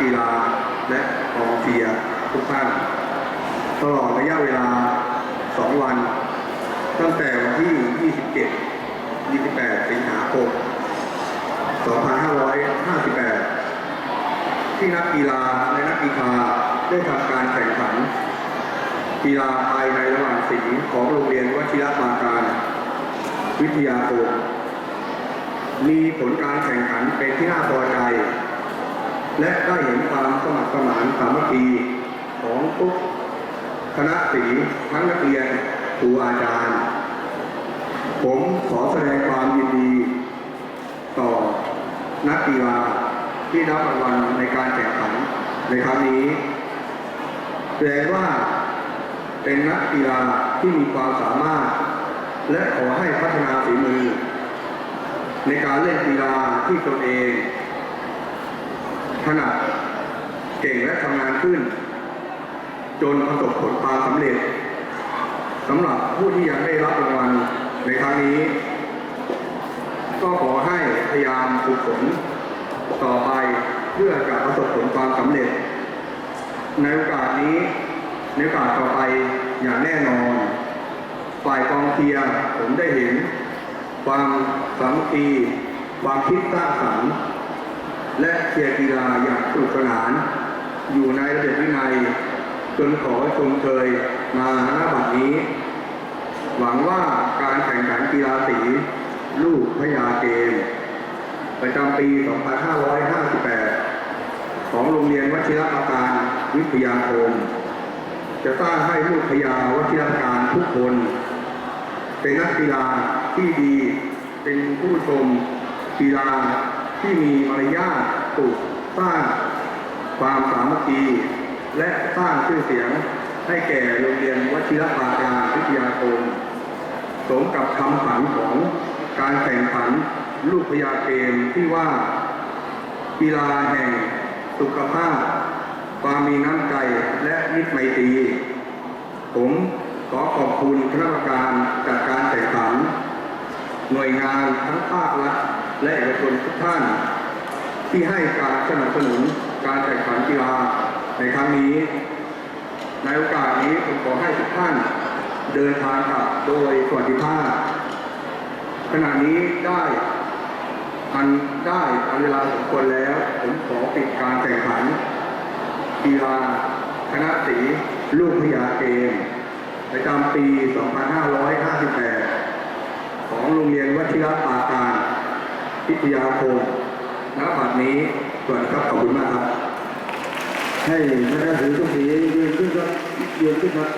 กีฬาและกองเชียร์ทุกท่านตลอดระยะเวลา 2 วัน ตั้งแต่วันที่ 27 28 สิงหาคม 2558 ที่นักกีฬาและนักกีฬาได้ทำการแข่งขัน กีฬาภายในระหว่างสีของโรงเรียนวชิรปราการ วิทยาคมมีผลการแข่งขันเป็นที่น่าพอใจ และได้เห็นความสมัครสมานสามัคคีของทุกคณะสีทั้งนักเรียนครูอาจารย์ ผมขอแสดงความยินดี ต่อนักกีฬาที่รับรางวัลในการแข่งขันในครั้งนี้แสดงว่าเป็นนักกีฬาที่มีความสามารถ และขอให้พัฒนาฝีมือ ในการเล่นกีฬาที่ตนเอง ถนัดเก่งและทำงานขึ้น จนประสบผลความสำเร็จสำหรับผู้ที่ยังได้รับรางวัลในครั้งนี้ ก็ขอให้พยายามฝึกฝนต่อไปเพื่อจะประสบผลความสำเร็จ ในโอกาสนี้ในโอกาสต่อไปอย่างแน่นอน ฝ่ายกองเชียร์ผมได้เห็น ความสามัคคีความคิดสร้างสรรค์ และเชียร์กีฬาอย่างสนุกสนาน อยู่ในระเบียบวินัย จนขอชมเชยมาหน้าบัดนี้ หวังว่าการแข่งขันกีฬาสี ลูกพญาเกมประจำปี 2558 ของโรงเรียนวชิรประการวิทยาคม จะสร้างให้ลูกพญาวชิรการทุกคน เป็นนักกีฬาที่ดี เป็นผู้ชมกีฬา ที่มีมารยาทปลูกสร้างความสามัคคี และสร้างชื่อเสียงให้แก่โรงเรียนวชิรปาการวิทยาคมสมกับคำฝันของการแข่งขันลูกพญาเกมที่ว่ากีฬาแห่งสุขภาพ ความมีน้ำใจและมิตรไมตรี ผมขอขอบคุณคณะกรรมการจัดการแข่งขัน หน่วยงานทั้งภาครัฐและเอกชนทุกท่าน ที่ให้การสนับสนุนการแข่งขันกีฬาในครั้งนี้ ในโอกาสนี้ผมขอให้ทุกท่านเดินทางกลับโดยสวัสดิภาพ ขณะนี้ได้อันได้อันเวลาสมควรแล้ว ผมขอปิดการแข่งขันกีฬาคณะสีลูกพญาเกมประจำปี 2558 ของโรงเรียนวัชิระปาการพิทยาคมณบัดนี้สวัสดีครับขอบคุณมากครับ ให้คณะถือทุกสียืนขึ้นครับยืนขึ้นครับ